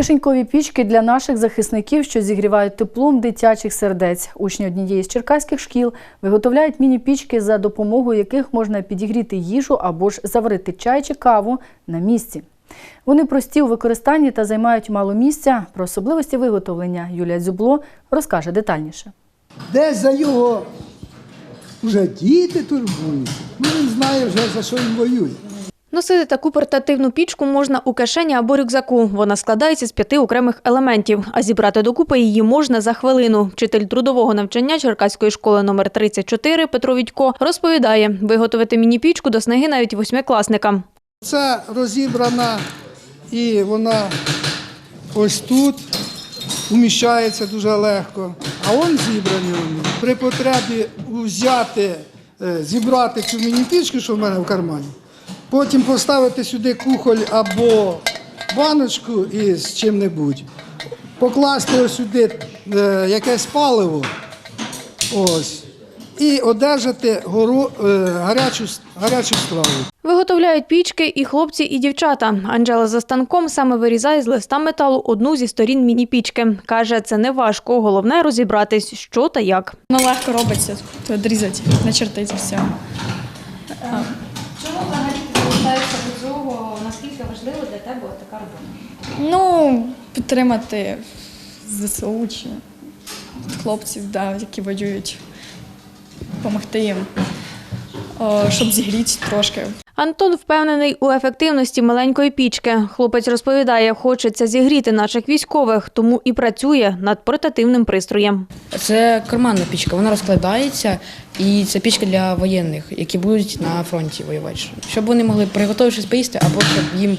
Кишенькові пічки для наших захисників, що зігрівають теплом дитячих сердець. Учні однієї з черкаських шкіл виготовляють міні-пічки, за допомогою яких можна підігріти їжу або ж заварити чай чи каву на місці. Вони прості у використанні та займають мало місця. Про особливості виготовлення Юлія Дзюбло розкаже детальніше. Десь за його вже діти турбуються. Ну він знає вже за що він воює. Носити таку портативну пічку можна у кишені або рюкзаку. Вона складається з п'яти окремих елементів, а зібрати докупи її можна за хвилину. Вчитель трудового навчання Черкаської школи номер 34 Петро Відько розповідає, виготовити міні-пічку до снаги навіть восьмикласникам. Це розібрана і вона ось тут уміщається дуже легко. А он зібрані вони. При потребі взяти, е, зібрати цю міні-пічку, що в мене в кармані, потім поставити сюди кухоль або баночку із чим-небудь, покласти ось сюди е, якесь паливо. Ось. І одержати гору, е, гарячу, гарячу страву. Виготовляють пічки і хлопці, і дівчата. Анжела за станком саме вирізає з листа металу одну зі сторін міні-пічки. Каже, це не важко, головне розібратись, що та як. Воно легко робиться, то відрізати, начертити все. Наскільки важливо для тебе така робота? Ну, підтримати ЗСУ чи хлопців, да, які воюють, допомогти їм, щоб зігріти трошки. Антон впевнений у ефективності маленької пічки. Хлопець розповідає, хочеться зігріти наших військових, тому і працює над портативним пристроєм. Це карманна пічка, вона розкладається, і це пічка для воєнних, які будуть на фронті воювати. Щоб вони могли приготуватися поїсти або щоб їм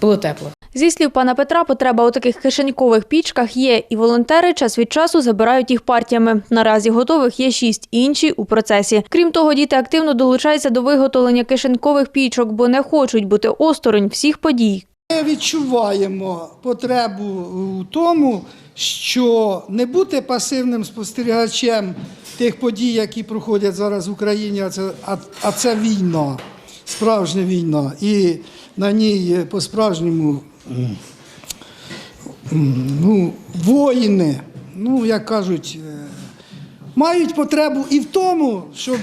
було тепло. Зі слів пана Петра, потреба у таких кишенькових пічках є, і волонтери час від часу забирають їх партіями. Наразі готових є шість, інші у процесі. Крім того, діти активно долучаються до виготовлення кишенькових пічок, бо не хочуть бути осторонь всіх подій. Ми відчуваємо потребу у тому, що не бути пасивним спостерігачем тих подій, які проходять зараз в Україні, а це, а, а це війна, справжня війна. І на ній по-справжньому м, м, ну, воїни, ну, як кажуть, е, мають потребу і в тому, щоб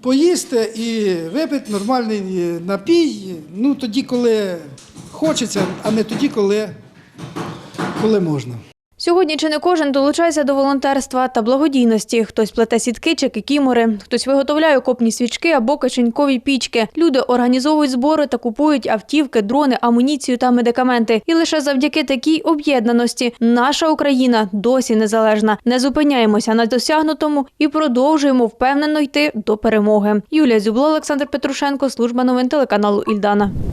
поїсти і випити нормальний е, напій, ну тоді, коли хочеться, а не тоді, коли, коли можна. Сьогодні чи не кожен долучається до волонтерства та благодійності. Хтось плете сітки чи кікімори, хтось виготовляє окопні свічки або кишенькові пічки. Люди організовують збори та купують автівки, дрони, амуніцію та медикаменти. І лише завдяки такій об'єднаності наша Україна досі незалежна. Не зупиняємося на досягнутому і продовжуємо впевнено йти до перемоги. Юлія Зюбло, Олександр Петрушенко, служба новин телеканалу Ільдана.